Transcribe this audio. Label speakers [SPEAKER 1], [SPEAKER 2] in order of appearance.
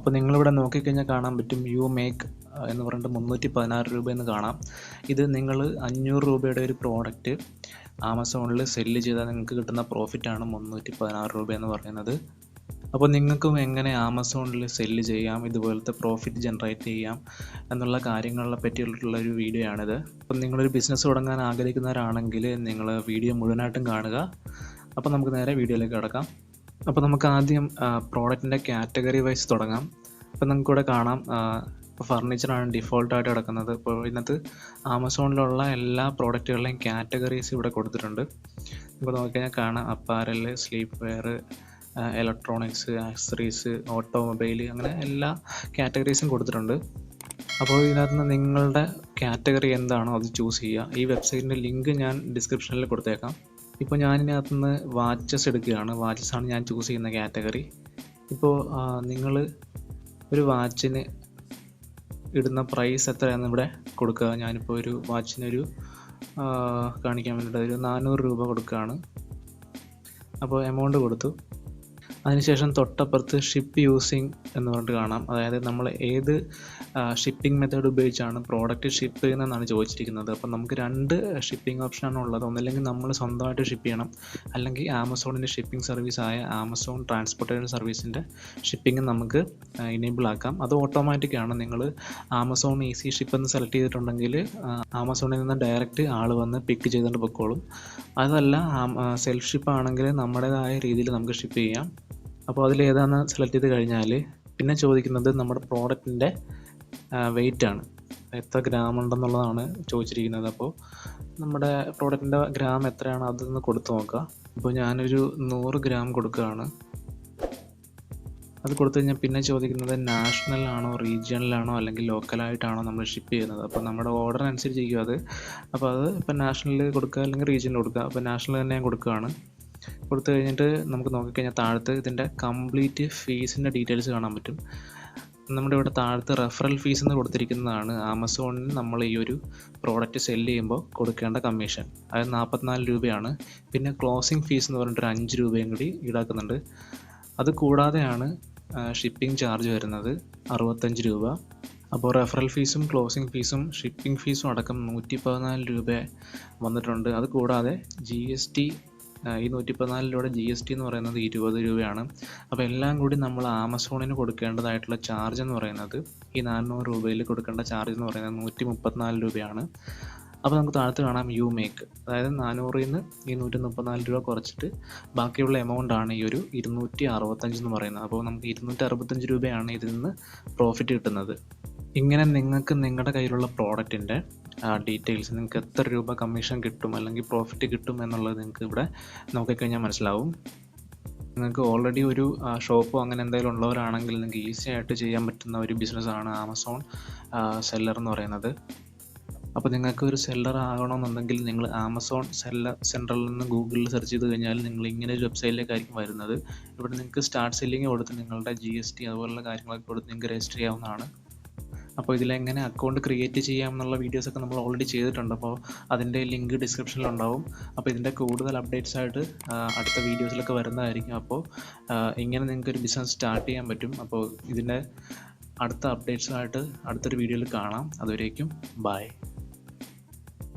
[SPEAKER 1] അപ്പോൾ നിങ്ങളിവിടെ നോക്കിക്കഴിഞ്ഞാൽ കാണാൻ പറ്റും യു മേക്ക് എന്ന് പറഞ്ഞിട്ട് മുന്നൂറ്റി പതിനാറ് എന്ന് കാണാം. ഇത് നിങ്ങൾ അഞ്ഞൂറ് രൂപയുടെ ഒരു പ്രോഡക്റ്റ് ആമസോണിൽ സെല്ല് ചെയ്താൽ നിങ്ങൾക്ക് കിട്ടുന്ന പ്രോഫിറ്റാണ് മുന്നൂറ്റി പതിനാറ് രൂപ എന്ന് പറയുന്നത്. അപ്പോൾ നിങ്ങൾക്കും എങ്ങനെ ആമസോണിൽ സെല്ല് ചെയ്യാം ഇതുപോലത്തെ പ്രോഫിറ്റ് ജനറേറ്റ് ചെയ്യാം എന്നുള്ള കാര്യങ്ങളെ പറ്റിയിട്ടുള്ള ഒരു വീഡിയോ ആണിത്. അപ്പം നിങ്ങളൊരു ബിസിനസ് തുടങ്ങാൻ ആഗ്രഹിക്കുന്നവരാണെങ്കിൽ നിങ്ങൾ വീഡിയോ മുഴുവനായിട്ടും കാണുക. അപ്പോൾ നമുക്ക് നേരെ വീഡിയോയിലേക്ക് കിടക്കാം. അപ്പോൾ നമുക്ക് ആദ്യം പ്രോഡക്റ്റിന്റെ കാറ്റഗറി വൈസ് തുടങ്ങാം. അപ്പോൾ നമുക്കിവിടെ കാണാം ഇപ്പോൾ ഫർണിച്ചറാണ് ഡിഫോൾട്ടായിട്ട് കിടക്കുന്നത്. ഇപ്പോൾ ഇതിനകത്ത് ആമസോണിലുള്ള എല്ലാ പ്രോഡക്റ്റുകളുടെയും കാറ്റഗറീസ് ഇവിടെ കൊടുത്തിട്ടുണ്ട്. ഇപ്പോൾ നോക്കിക്കഴിഞ്ഞാൽ കാണാം apparel sleepwear electronics accessories automobile അങ്ങനെ എല്ലാ കാറ്റഗറീസും കൊടുത്തിട്ടുണ്ട്. അപ്പോൾ ഇതിനകത്ത് നിന്ന് നിങ്ങളുടെ കാറ്റഗറി എന്താണോ അത് ചൂസ് ചെയ്യുക. ഈ വെബ്സൈറ്റിന്റെ ലിങ്ക് ഞാൻ ഡിസ്ക്രിപ്ഷനിൽ കൊടുത്തേക്കാം. ഇപ്പോൾ ഞാൻ ഇതിനകത്ത് നിന്ന് വാച്ചസ് എടുക്കുകയാണ്. വാച്ചസ് ആണ് ഞാൻ ചൂസ് ചെയ്യുന്ന കാറ്റഗറി ഇപ്പോൾ നിങ്ങൾ ഒരു വാച്ചിന് ഇടുന്ന പ്രൈസ് എത്രയാണെന്ന് ഇവിടെ കൊടുക്കുക. ഞാനിപ്പോൾ ഒരു വാച്ചിനൊരു കാണിക്കാൻ വേണ്ടിയിട്ട് ഒരു നാനൂറ് രൂപ കൊടുക്കുകയാണ്. അപ്പോൾ എമൗണ്ട് കൊടുത്തു. അതിനുശേഷം തൊട്ടപ്പുറത്ത് ഷിപ്പ് യൂസിങ് എന്ന് പറഞ്ഞിട്ട് കാണാം. അതായത് നമ്മൾ ഏത് ഷിപ്പിംഗ് മെത്തേഡ് ഉപയോഗിച്ചാണ് പ്രോഡക്റ്റ് ഷിപ്പ് ചെയ്യുന്നതെന്നാണ് ചോദിച്ചിരിക്കുന്നത്. അപ്പം നമുക്ക് രണ്ട് ഷിപ്പിംഗ് ഓപ്ഷനാണ് ഉള്ളത്. ഒന്നില്ലെങ്കിൽ നമ്മൾ സ്വന്തമായിട്ട് ഷിപ്പ് ചെയ്യണം. അല്ലെങ്കിൽ ആമസോണിന്റെ ഷിപ്പിംഗ് സർവീസായ ആമസോൺ ട്രാൻസ്പോർട്ടേഷൻ സർവീസിന്റെ ഷിപ്പിംഗ് നമുക്ക് ഇനേബിൾ ആക്കാം. അത് ഓട്ടോമാറ്റിക് ആണ്. നിങ്ങൾ ആമസോൺ ഈസി ഷിപ്പ് എന്ന് സെലക്ട് ചെയ്തിട്ടുണ്ടെങ്കിൽ ആമസോണിൽ നിന്ന് ഡയറക്റ്റ് ആൾ വന്ന് പിക്ക് ചെയ്തുകൊണ്ട് പൊക്കോളും. അതല്ല സെൽഫ് ഷിപ്പ് ആണെങ്കിൽ നമ്മുടേതായ രീതിയിൽ നമുക്ക് ഷിപ്പ് ചെയ്യാം. അപ്പോൾ അതിൽ ഏതാണെന്ന് സെലക്ട് ചെയ്ത് കഴിഞ്ഞാൽ പിന്നെ ചോദിക്കുന്നത് നമ്മുടെ പ്രോഡക്റ്റിന്റെ വെയിറ്റ് ആണ്. എത്ര ഗ്രാം ഉണ്ടെന്നുള്ളതാണ് ചോദിച്ചിരിക്കുന്നത്. അപ്പോൾ നമ്മുടെ പ്രോഡക്റ്റിന്റെ ഗ്രാം എത്രയാണ് അതൊന്ന് കൊടുത്തു നോക്കുക ഇപ്പോൾ ഞാനൊരു നൂറ് ഗ്രാം കൊടുക്കുകയാണ്. അത് കൊടുത്തു കഴിഞ്ഞാൽ പിന്നെ ചോദിക്കുന്നത് നാഷണൽ ആണോ റീജിയണലാണോ അല്ലെങ്കിൽ ലോക്കലായിട്ടാണോ നമ്മൾ ഷിപ്പ് ചെയ്യുന്നത്. അപ്പോൾ നമ്മുടെ ഓർഡറിനനുസരിച്ചിരിക്കും അത്. അപ്പോൾ അത് ഇപ്പോൾ നാഷണലിൽ കൊടുക്കുക അല്ലെങ്കിൽ റീജിയനിൽ കൊടുക്കുക. അപ്പോൾ നാഷണൽ തന്നെ ഞാൻ കൊടുക്കുകയാണ്. കൊടുത്തു കഴിഞ്ഞിട്ട് നമുക്ക് നോക്കിക്കഴിഞ്ഞാൽ താഴത്ത് ഇതിന്റെ കംപ്ലീറ്റ് ഫീസിന്റെ ഡീറ്റെയിൽസ് കാണാൻ പറ്റും. നമ്മുടെ ഇവിടെ താഴത്ത് റെഫറൽ ഫീസ് എന്ന് കൊടുത്തിരിക്കുന്നതാണ് ആമസോണിൽ നമ്മൾ ഈ ഒരു പ്രോഡക്റ്റ് സെല്ല് ചെയ്യുമ്പോൾ കൊടുക്കേണ്ട കമ്മീഷൻ അതായത് നാൽപ്പത്തിനാല് രൂപയാണ്. പിന്നെ ക്ലോസിംഗ് ഫീസ് എന്ന് പറഞ്ഞിട്ട് ഒരു അഞ്ച് രൂപയും കൂടി ഈടാക്കുന്നുണ്ട്. അത് കൂടാതെയാണ് ഷിപ്പിംഗ് ചാർജ് വരുന്നത് അറുപത്തഞ്ച് രൂപ. അപ്പോൾ റെഫറൽ ഫീസും ക്ലോസിംഗ് ഫീസും ഷിപ്പിംഗ് ഫീസും അടക്കം നൂറ്റി പതിനാല് രൂപ വന്നിട്ടുണ്ട്. അത് കൂടാതെ ജി എസ് ടി ഈ നൂറ്റി പതിനാലിലൂടെ ജി എസ് ടി എന്ന് പറയുന്നത് ഇരുപത് രൂപയാണ്. അപ്പോൾ എല്ലാം കൂടി നമ്മൾ ആമസോണിന് കൊടുക്കേണ്ടതായിട്ടുള്ള ചാർജ് എന്ന് പറയുന്നത് ഈ നാനൂറ് രൂപയിൽ കൊടുക്കേണ്ട ചാർജ് എന്ന് പറയുന്നത് നൂറ്റി മുപ്പത്തിനാല് രൂപയാണ്. അപ്പോൾ നമുക്ക് താഴത്ത് കാണാം യു മേക്ക് അതായത് നാനൂറിൽ നിന്ന് ഈ നൂറ്റി മുപ്പത്തിനാല് രൂപ കുറച്ചിട്ട് ബാക്കിയുള്ള എമൗണ്ട് ആണ് ഈ ഒരു ഇരുന്നൂറ്റി അറുപത്തഞ്ച് എന്ന് പറയുന്നത്. അപ്പോൾ നമുക്ക് ഇരുന്നൂറ്റി അറുപത്തഞ്ച് രൂപയാണ് ഇതിൽ നിന്ന് പ്രോഫിറ്റ് കിട്ടുന്നത്. ഇങ്ങനെ നിങ്ങൾക്ക് നിങ്ങളുടെ കയ്യിലുള്ള പ്രോഡക്റ്റിന്റെ ഡീറ്റെയിൽസ് നിങ്ങൾക്ക് എത്ര രൂപ കമ്മീഷൻ കിട്ടും അല്ലെങ്കിൽ പ്രോഫിറ്റ് കിട്ടും എന്നുള്ളത് നിങ്ങൾക്ക് ഇവിടെ നോക്കിക്കഴിഞ്ഞാൽ മനസ്സിലാവും. നിങ്ങൾക്ക് ഓൾറെഡി ഒരു ഷോപ്പോ അങ്ങനെ എന്തെങ്കിലും ഉള്ളവരാണെങ്കിൽ നിങ്ങൾക്ക് ഈസി ആയിട്ട് ചെയ്യാൻ പറ്റുന്ന ഒരു ബിസിനസ്സാണ് ആമസോൺ സെല്ലർ എന്ന് പറയുന്നത്. അപ്പോൾ നിങ്ങൾക്ക് ഒരു സെല്ലർ ആകണമെന്നുണ്ടെങ്കിൽ നിങ്ങൾ ആമസോൺ സെല്ലർ സെൻട്രലിൽ നിന്ന് ഗൂഗിളിൽ സെർച്ച് ചെയ്ത് കഴിഞ്ഞാൽ നിങ്ങൾ ഇങ്ങനെ ഒരു വെബ്സൈറ്റിലേക്കായിരിക്കും വരുന്നത്. ഇവിടെ നിങ്ങൾക്ക് സ്റ്റാർട്ട് സെല്ലിങ് കൊടുത്ത് നിങ്ങളുടെ ജി എസ് ടി അതുപോലുള്ള കാര്യങ്ങളൊക്കെ കൊടുത്ത് നിങ്ങൾക്ക് രജിസ്റ്റർ ചെയ്യാവുന്നതാണ്. അപ്പോൾ ഇതിലെങ്ങനെ അക്കൗണ്ട് ക്രിയേറ്റ് ചെയ്യാം എന്നുള്ള വീഡിയോസൊക്കെ നമ്മൾ ഓൾറെഡി ചെയ്തിട്ടുണ്ട്. അപ്പോൾ അതിന്റെ ലിങ്ക് ഡിസ്ക്രിപ്ഷനിൽ ഉണ്ടാവും. അപ്പോൾ ഇതിന്റെ കൂടുതൽ അപ്ഡേറ്റ്സ് ആയിട്ട് അടുത്ത വീഡിയോസിലൊക്കെ വരുന്നതായിരിക്കും. അപ്പോൾ ഇങ്ങനെ നിങ്ങൾക്ക് ഒരു ബിസിനസ് സ്റ്റാർട്ട് ചെയ്യാൻ പറ്റും. അപ്പോൾ ഇതിന്റെ അടുത്ത അപ്ഡേറ്റ്സുമായിട്ട് അടുത്തൊരു വീഡിയോയിൽ കാണാം. അതുവരേക്കും ബൈ